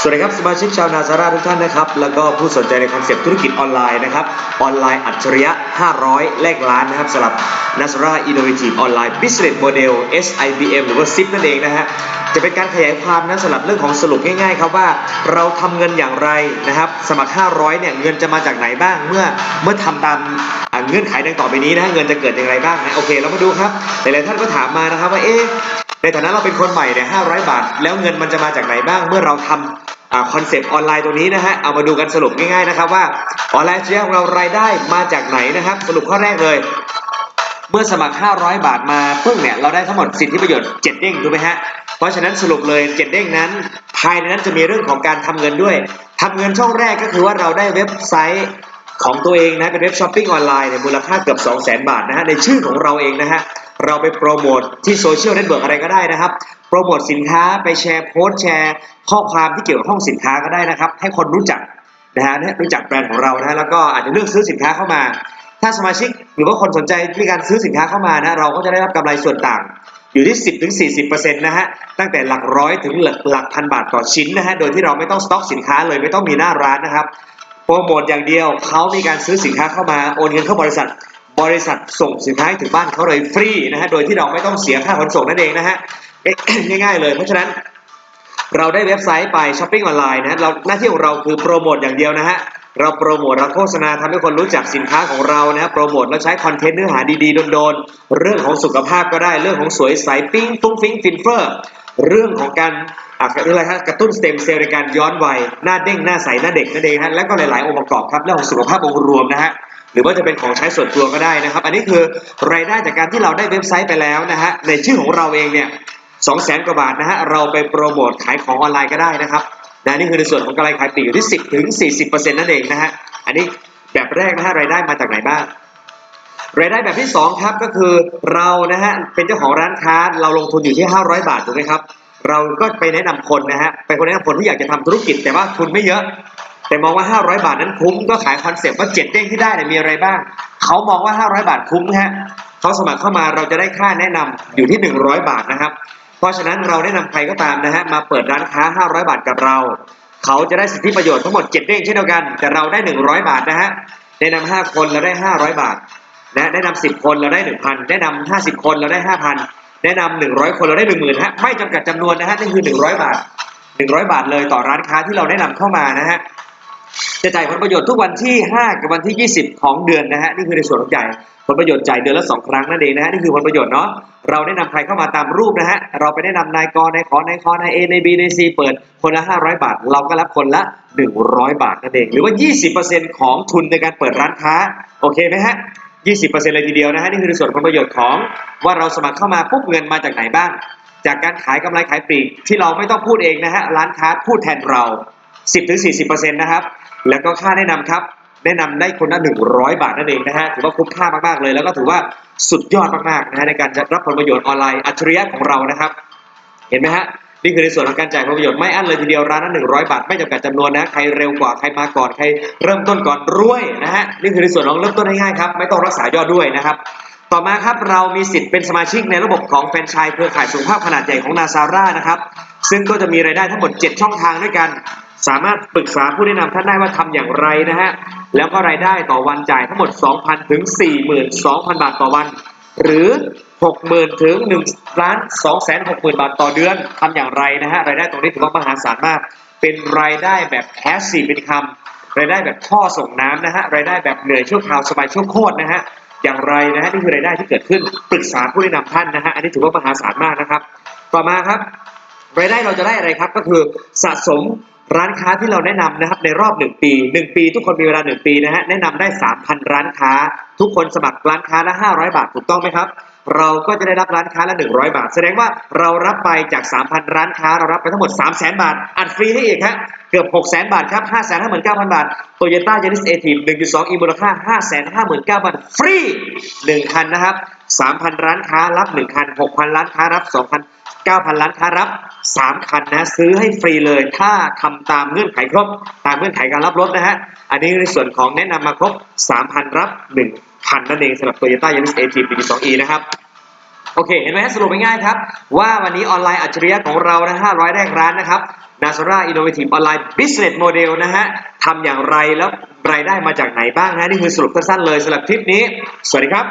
สวัสดีครับสมาชิกชาวนาซาร่าทุกท่านนะครับ แล้วก็ผู้สนใจในคอนเซปต์ธุรกิจออนไลน์นะครับ ออนไลน์อัจฉริยะ 500 แลกล้านนะครับสำหรับ n a s a r a Innovative Online Business Model SIBM หรือว่า SIP นั่นเองนะฮะจะเป็นการขยายความนะสำหรับเรื่องของสรุปง่ายๆครับว่าเราทำเงินอย่างไรนะครับ สมัคร 500 เนี่ยเงินจะมาจากไหนบ้างเมื่อเมื่อทำตามเงื่อนไขดังต่อไปนี้นะฮะเงินจะเกิดอย่างไรบ้างนะโอเค เรามาดูครับหลายๆท่านก็ถามมานะครับว่าเอ๊ะ ในฐานะเราเป็นคนใหม่เนี่ย500บาท แล้วเงินมันจะมาจากไหนบ้าง เมื่อเราทำคอนเซปต์ออนไลน์ตัวนี้นะฮะ เอามาดูกันสรุปง่ายๆนะครับว่าออนไลน์เชียของเรารายได้มาจากไหนนะครับ สรุปข้อแรกเลย เมื่อสมัคร 500 บาทมาปึ้งเนี่ยเราได้ทั้งหมดสิทธิประโยชน์7เด้งถูกไหมฮะ เพราะฉะนั้นสรุปเลย7เด้งนั้น ภายในนั้นจะมีเรื่องของการทำเงินด้วยทำเงินช่องแรกก็คือว่าเราได้เว็บไซต์ของตัวเองนะเป็นเว็บช้อปปิ้งออนไลน์เนี่ยมูลค่าเกือบ 200,000 บาทนะฮะในชื่อของเราเองนะฮะ เราไปโปรโมทที่โซเชียลเน็ตเวิร์กอะไรก็ได้นะครับ โปรโมทสินค้าไปแชร์โพสต์แชร์ ข้อความที่เกี่ยวกับห้องสินค้าก็ได้นะครับ ให้คนรู้จักนะฮะเนี่ยรู้จักแบรนด์ของเรานะฮะแล้วก็อาจจะเลือกซื้อสินค้าเข้ามา ถ้าสมาชิกหรือว่าคนสนใจในการซื้อสินค้าเข้ามานะเราก็จะได้รับกำไรส่วนต่าง อยู่ที่ 10ถึง40%นะฮะตั้งแต่หลักร้อยถึงหลักหลักพันบาทต่อชิ้นนะฮะโดยที่เราไม่ต้องสต็อกสินค้าเลยไม่ต้องมีหน้าร้านนะครับโปรโมทอย่างเดียวเขามีการซื้อสินค้าเข้ามาโอนเงินเข้าบริษัท บริษัทส่งสินค้าให้ถึงบ้านเขาเลยฟรีนะฮะโดยที่เราไม่ต้องเสียค่าขนส่งนั่นเองนะฮะง่ายๆเลย เพราะฉะนั้นเราได้เว็บไซต์ไปช้อปปิ้งออนไลน์นะเราหน้าที่ของเราคือโปรโมทอย่างเดียวนะฮะเราโปรโมทเราโฆษณาทำให้คนรู้จักสินค้าของเรานะฮะโปรโมทแล้วใช้คอนเทนต์เนื้อหาดีๆโดนๆเรื่องของสุขภาพก็ได้เรื่องของสวยใสปิ้งฟุ้งฟิ้งฟินเฟอร์ เรื่องของการ อะอะไรครับกระตุ้นสเต็มเซลล์ในการย้อนวัยหน้าเด้งหน้าใสหน้าเด็กนั่นเองฮะแล้วก็หลาย ๆ องค์ประกอบครับเรื่องของสุขภาพองค์รวมนะฮะหรือว่าจะเป็นของใช้ส่วนตัวก็ได้นะครับ อันนี้คือรายได้จากการที่เราได้เว็บไซต์ไปแล้วนะฮะในชื่อของเราเองเนี่ยสองแสนกว่าบาทนะฮะเราไปโปรโมทขายของออนไลน์ก็ได้นะครับนะนี่คือในส่วนของกำไรขายปลีกอยู่ที่ 10ถึง40%นั่นเองนะฮะอันนี้แบบแรกนะฮะรายได้มาจากไหนบ้างรายได้แบบที่สองครับก็คือเรานะฮะเป็นเจ้าของร้านค้าเราลงทุนอยู่ที่ 500 บาทถูกไหมครับ เราก็ไปแนะนำคนนะฮะไปคนแนะนำคนที่อยากจะทำธุรกิจแต่ว่าทุนไม่เยอะ แต่มองว่า 500 บาทนั้นคุ้มก็ขายคอนเซ็ปต์ว่า7เด้งที่ได้เนี่ยมีอะไรบ้าง เขามองว่า 500 บาทคุ้มฮะเขาสมัครเข้ามาเราจะได้ค่าแนะนำอยู่ที่ 100 บาทนะครับ เพราะฉะนั้นเราแนะนำใครก็ตามนะฮะมาเปิดร้านค้า 500 บาทกับเรา เขาจะได้สิทธิประโยชน์ทั้งหมด 7 เด้งเช่นเดียวกัน แต่เราได้ 100 บาทนะฮะแนะนำ5คนเราได้ 500 บาทนะแนะนำ10 คนเราได้ 1,000 แนะนำ50 คนเราได้ 5,000 แนะนำ100คนเราได้10,000ฮะไม่จำกัดจำนวนนะฮะนี่คือ100บาท100บาทเลยต่อร้านค้าที่เราแนะนำเข้ามานะฮะจะจ่ายผลประโยชน์ทุกวันที่ 5 กับวันที่ 20 ของเดือนนะฮะนี่คือในส่วนของจ่ายผลประโยชน์จ่ายเดือนละ 2 ครั้งนั่นเองนะฮะนี่คือผลประโยชน์เนาะเราแนะนำใครเข้ามาตามรูปนะฮะเราไปแนะนำนายกนายขอนายคอนายเอนายบีนายซีเปิดคนละ 500 บาท เราก็รับคนละ 100 บาทนั่นเองหรือว่า 20%ของทุนในการเปิดร้านค้าโอเคไหมฮะ 20%เลยทีเดียวนะฮะนี่คือส่วนผลประโยชน์ของว่าเราสมัครเข้ามาปุ๊บเงินมาจากไหนบ้าง จากการขายกำไรขายปลีกที่เราไม่ต้องพูดเองนะฮะร้านค้าพูดแทนเรา 10-40%นะครับแล้วก็ค่าแนะนำครับแนะนำได้คนละ100 บาทนั่นเองนะฮะถือว่าคุ้มค่ามากๆเลย แล้วก็ถือว่าสุดยอดมากๆนะฮะในการจะรับผลประโยชน์ออนไลน์อัจฉริยะของเรานะครับ เห็นไหมฮะ นี่คือในส่วนของการจ่ายผลประโยชน์ไม่อั้นเลยทีเดียวร้านละ100บาทไม่จำกัดจำนวนนะ ใครเร็วกว่าใครมาก่อนใครเริ่มต้นก่อนรวยนะฮะนี่คือในส่วนของเริ่มต้นง่ายๆครับไม่ต้องรักษายอดด้วยนะครับต่อมาครับเรามีสิทธิ์เป็นสมาชิกในระบบของแฟรนไชส์เครือข่ายสุขภาพขนาดใหญ่ของนาซาร่านะครับซึ่งก็จะมีรายได้ทั้งหมด 7 ช่องทางด้วยกัน สามารถปรึกษาผู้แนะนำท่านได้ว่าทำอย่างไรนะฮะแล้วก็รายได้ต่อวันจ่ายทั้งหมด 2,000 ถึง 42,000 บาทต่อวัน หรือ 60,000 ถึง1ล้าน260,000บาทต่อเดือนทำอย่างไรนะฮะรายได้ตรงนี้ถือว่ามหาศาลมาก เป็นรายได้แบบ passive income รายได้แบบท่อส่งน้ำนะฮะรายได้แบบเหนื่อยชั่วคราวสบายชั่วโคตรนะฮะอย่างไรนะฮะนี่คือรายได้ที่เกิดขึ้นปรึกษาผู้แนะนำท่านนะฮะอันนี้ถือว่ามหาศาลมากนะครับ ต่อมาครับรายได้เราจะได้อะไรครับก็คือสะสม ร้านค้าที่เราแนะนำนะครับในรอบ 1 ปี 1 ปี ทุกคนมีเวลา 1 ปีนะฮะแนะนำได้ 3,000 ร้านค้า ทุกคนสมัครร้านค้าละ 500 บาทถูกต้องไหมครับ เราก็จะได้รับร้านค้าละ 100 บาท แสดงว่าเรารับไปจาก 3,000 ร้านค้าเรารับไปทั้งหมด 300,000 บาท อัดฟรีให้อีกฮะเกือบ 600,000บาทครับ 559,000 บาท Toyota Yaris a t i v 1.2 e มูลค่า 559,000 บาทฟรี1คันนะครับ3,000 ร้านค้ารับ1คัน6,000 ร้านค้ารับ2,000 9,000 ล้านค้ารับ 3 คันนะซื้อให้ฟรีเลยถ้าทำตามเงื่อนไขครบ ตามเงื่อนไขการรับรถนะฮะ อันนี้ในส่วนของแนะนำมาครบ 3,000 รับ 1,000 นั่นเองสำหรับ Toyota Yaris a t ปี2 e นะครับโอเค เห็นไหมสรุปง่ายๆครับ ว่าวันนี้ออนไลน์อัจฉริยะของเรานะ500 แรกร้านนะครับ Nasara Innovative Online Business Model นะฮะทำอย่างไรแล้วรายได้มาจากไหนบ้างนะ นี่คือสรุปสั้นๆเลยสำหรับคลิปนี้ สวัสดีครับ